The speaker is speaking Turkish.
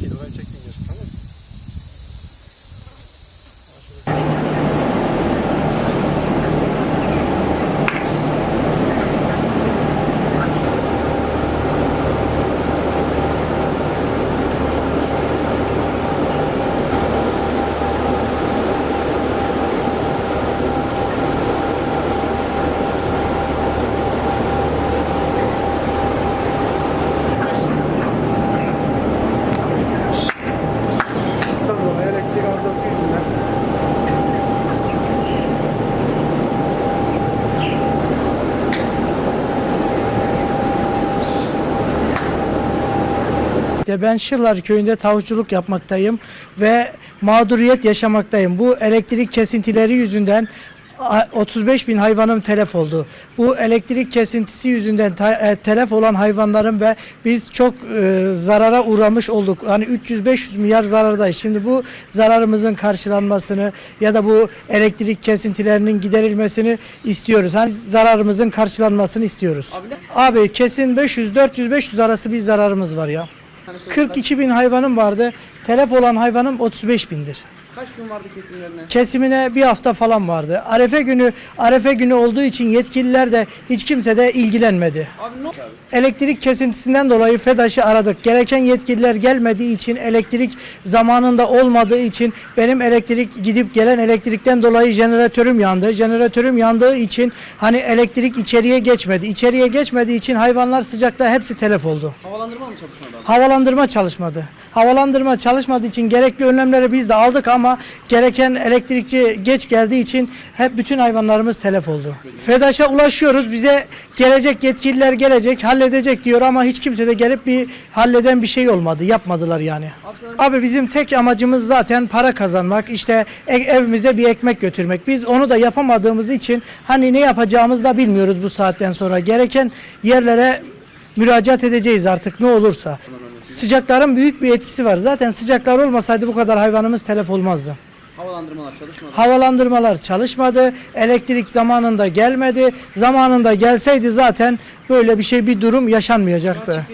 Tiro, vai. Né? Öncelikle ben Şırlar köyünde tavukçuluk yapmaktayım ve mağduriyet yaşamaktayım. Bu elektrik kesintileri yüzünden a- 35 bin hayvanım telef oldu. Bu elektrik kesintisi yüzünden e, telef olan hayvanların ve biz çok e, zarara uğramış olduk. Hani 300-500 milyar zarardayız. Şimdi bu zararımızın karşılanmasını ya da bu elektrik kesintilerinin giderilmesini istiyoruz. Hani zararımızın karşılanmasını istiyoruz. Abiler? Abi kesin 500 400 500 arası bir zararımız var ya. Hani 42 bin hayvanım vardı. Telef olan hayvanım 35 bindir. Kaç gün vardı kesimlerine? Kesimine bir hafta falan vardı. Arefe günü Arefe günü olduğu için yetkililer de hiç kimse de ilgilenmedi. Abi ne oldu? Elektrik kesintisinden dolayı FEDAŞ'ı aradık. Gereken yetkililer gelmediği için elektrik zamanında olmadığı için benim elektrik gidip gelen elektrikten dolayı jeneratörüm yandı. Jeneratörüm yandığı için hani elektrik içeriye geçmedi. İçeriye geçmediği için hayvanlar sıcakta hepsi telef oldu. Havalandırma mı çalışmadı? Havalandırma çalışmadı. Havalandırma çalışmadığı için gerekli önlemleri biz de aldık ama gereken elektrikçi geç geldiği için hep bütün hayvanlarımız telef oldu. FEDAŞ'a ulaşıyoruz. Bize gelecek yetkililer gelecek, halledecek diyor ama hiç kimse de gelip bir halleden bir şey olmadı. Yapmadılar yani. Abi bizim tek amacımız zaten para kazanmak. işte e- evimize bir ekmek götürmek. Biz onu da yapamadığımız için hani ne yapacağımızı da bilmiyoruz bu saatten sonra. Gereken yerlere müracaat edeceğiz artık ne olursa. Sıcakların büyük bir etkisi var. Zaten sıcaklar olmasaydı bu kadar hayvanımız telef olmazdı. Havalandırmalar çalışmadı. Havalandırmalar çalışmadı. Elektrik zamanında gelmedi. Zamanında gelseydi zaten böyle bir şey bir durum yaşanmayacaktı.